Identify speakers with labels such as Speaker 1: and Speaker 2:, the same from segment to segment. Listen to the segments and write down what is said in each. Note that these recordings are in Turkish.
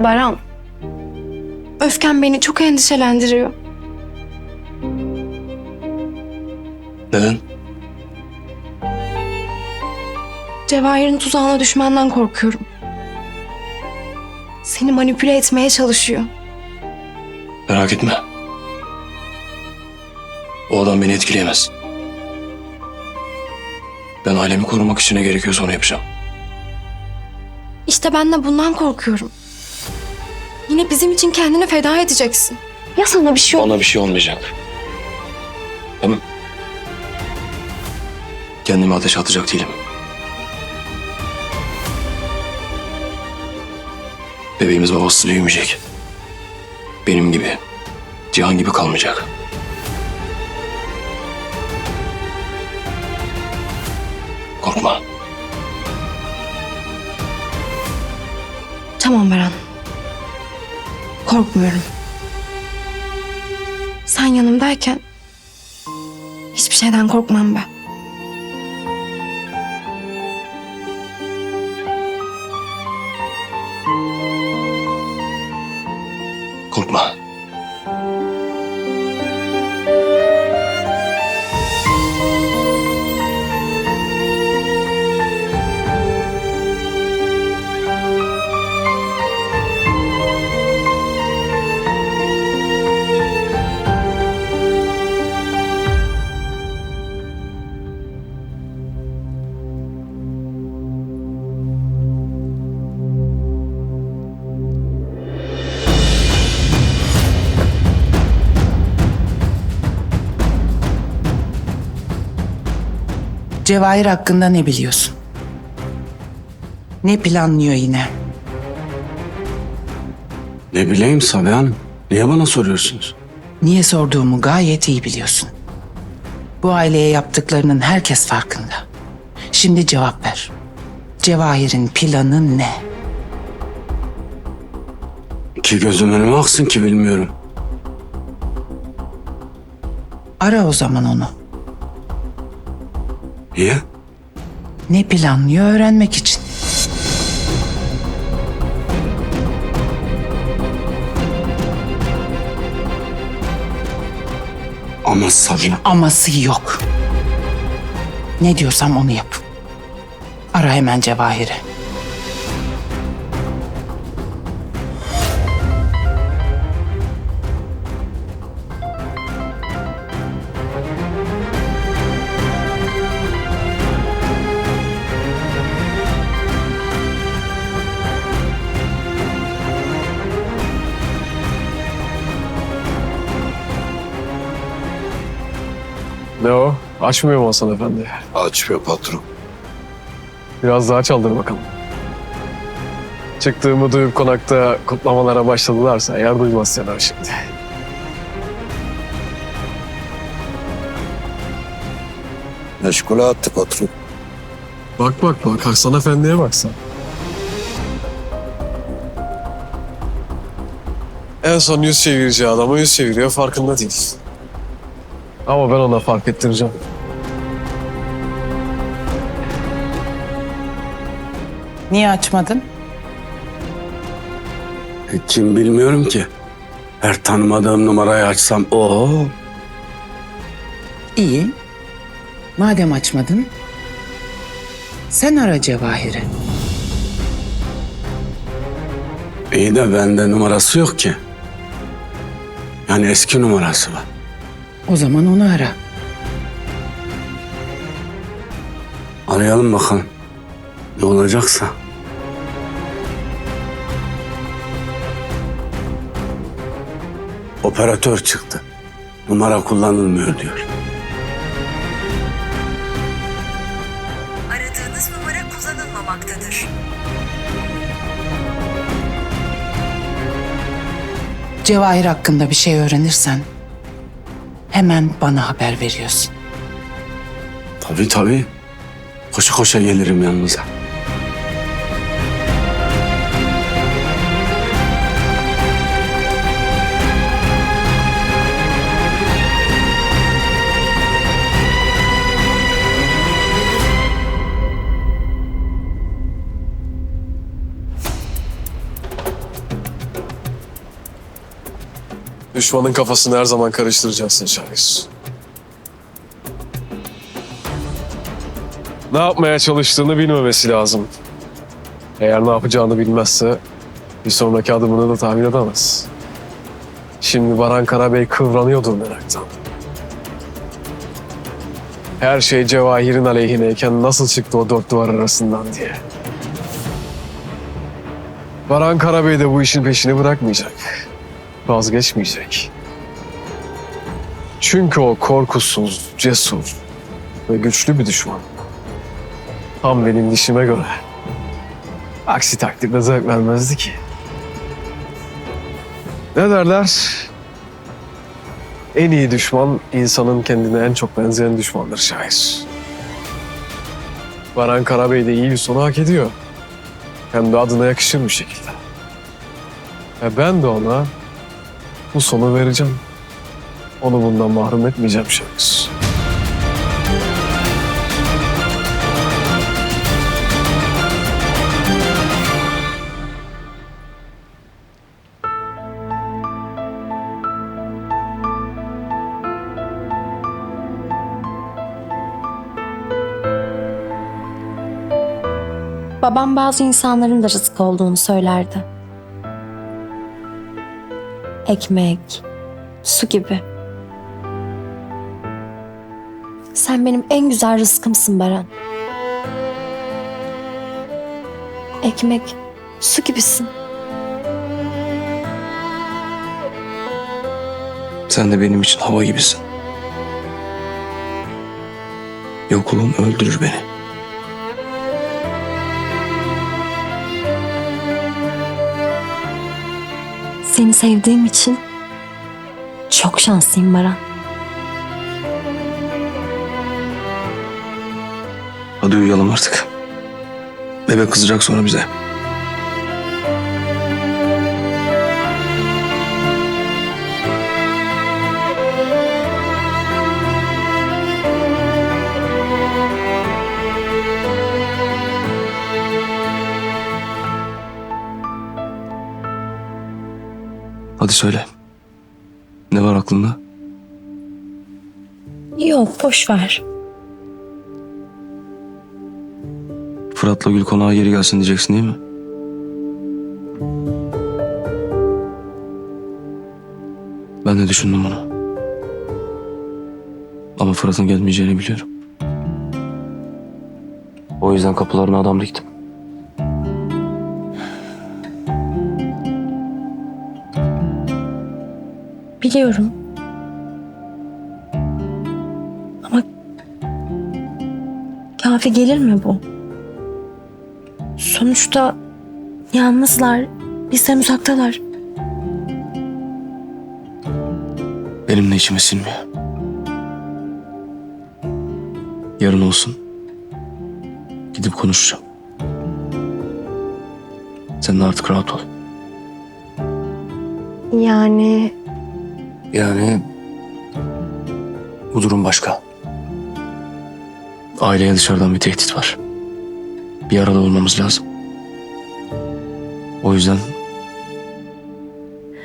Speaker 1: Baran, öfken beni çok endişelendiriyor.
Speaker 2: Neden?
Speaker 1: Cevahir'in tuzağına düşmenden korkuyorum. Seni manipüle etmeye çalışıyor.
Speaker 2: Merak etme. O adam beni etkileyemez. Ben ailemi korumak için ne gerekiyorsa onu yapacağım.
Speaker 1: İşte ben de bundan korkuyorum. Yine bizim için kendini feda edeceksin. Ya sana bir şey olur?
Speaker 2: Ona bir şey olmayacak. Tamam. Kendimi ateşe atacak değilim. Bebeğimiz babasız büyümeyecek. Benim gibi, Cihan gibi kalmayacak. Korkma.
Speaker 1: Tamam Baran. Korkmuyorum. Sen yanımdayken hiçbir şeyden korkmam ben.
Speaker 2: Korkma.
Speaker 3: Cevahir hakkında ne biliyorsun? Ne planlıyor yine?
Speaker 4: Ne bileyim Sabiha Hanım. Niye bana soruyorsunuz?
Speaker 3: Niye sorduğumu gayet iyi biliyorsun. Bu aileye yaptıklarının herkes farkında. Şimdi cevap ver. Cevahir'in planı ne?
Speaker 4: İki gözüm önüme aksın ki bilmiyorum.
Speaker 3: Ara o zaman onu.
Speaker 4: Niye?
Speaker 3: Ne planlıyor öğrenmek için.
Speaker 4: Ama Sabiha...
Speaker 3: Aması yok. Ne diyorsam onu yap. Ara hemen Cevahir'i.
Speaker 5: Açmıyor mu Hasan Efendi?
Speaker 6: Açmıyor patron.
Speaker 5: Biraz daha çaldır bakalım. Çıktığımı duyup konakta kutlamalara başladılarsa eğer duymazsalar şimdi.
Speaker 6: Meşgule attı patron.
Speaker 5: Bak bak bak Hasan Efendi'ye baksan. En son yüz çevireceği adama yüz çeviriyor farkında değil. Ama ben ona fark ettireceğim.
Speaker 3: Niye açmadın?
Speaker 4: E, Kim bilmiyorum ki. Her tanımadığım numarayı açsam o
Speaker 3: İyi. Madem açmadın, sen ara Cevahir'i.
Speaker 4: İyi de bende numarası yok ki. Yani eski numarası var.
Speaker 3: O zaman onu ara.
Speaker 4: Arayalım bakalım. Ne olacaksa. Operatör çıktı. Numara kullanılmıyor diyor.
Speaker 7: Aradığınız numara kullanılmamaktadır.
Speaker 3: Cevahir hakkında bir şey öğrenirsen hemen bana haber veriyorsun.
Speaker 4: Tabii tabii. Koşa koşa gelirim yanınıza.
Speaker 5: Düşmanın kafasını her zaman karıştıracaksın Şahis. Ne yapmaya çalıştığını bilmemesi lazım. Eğer ne yapacağını bilmezse bir sonraki adımını da tahmin edemez. Şimdi Baran Karabey kıvranıyordur meraktan. Her şey Cevahir'in aleyhineyken nasıl çıktı o dört duvar arasından diye. Baran Karabey de bu işin peşini bırakmayacak. Vazgeçmeyecek. Çünkü o korkusuz, cesur ve güçlü bir düşman. Tam benim dişime göre. Aksi takdirde zevk vermezdi ki. Ne derler? En iyi düşman insanın kendine en çok benzeyen düşmandır şair. Baran Karabey de iyi bir sonu hak ediyor. Hem de adına yakışır bir şekilde. Ve ben de ona bu sonu vereceğim. Onu bundan mahrum etmeyeceğim şair.
Speaker 8: Babam bazı insanların da rızık olduğunu söylerdi. Ekmek, su gibi. Sen benim en güzel rızkımsın Baran. Ekmek, su gibisin.
Speaker 2: Sen de benim için hava gibisin. Yokluğum öldürür beni.
Speaker 8: Seni sevdiğim için çok şanslıyım Baran.
Speaker 2: Hadi uyuyalım artık. Bebek kızacak sonra bize. Hadi söyle. Ne var aklında?
Speaker 8: Yok boş ver.
Speaker 2: Fırat'la Gül konağa geri gelsin diyeceksin değil mi? Ben de düşündüm bunu. Ama Fırat'ın gelmeyeceğini biliyorum. O yüzden kapılarına adam diktim.
Speaker 8: Biliyorum. Ama kafi gelir mi bu? Sonuçta yalnızlar, bizden uzaktalar.
Speaker 2: Benim de içime sinmiyor. Yarın olsun. Gidip konuşacağım. Sen de artık rahat ol.
Speaker 8: Yani
Speaker 2: Yani bu durum başka. Aileye dışarıdan bir tehdit var. Bir arada olmamız lazım. O yüzden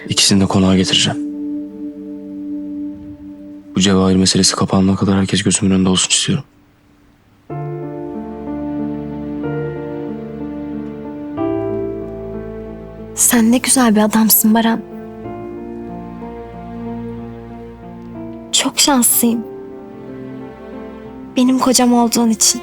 Speaker 2: ikisini de konağa getireceğim. Bu cevahir meselesi kapanana kadar herkes gözümün önünde olsun istiyorum.
Speaker 8: sen ne güzel bir adamsın Baran. Şanslıyım. Benim kocam olduğun için.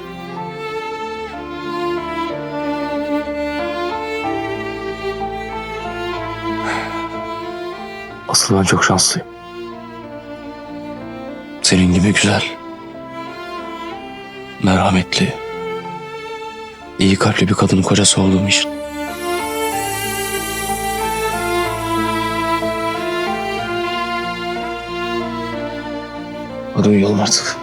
Speaker 2: Asıl ben çok şanslıyım. Senin gibi güzel, merhametli, iyi kalpli bir kadının kocası olduğum için. Hadi uyuyalım artık.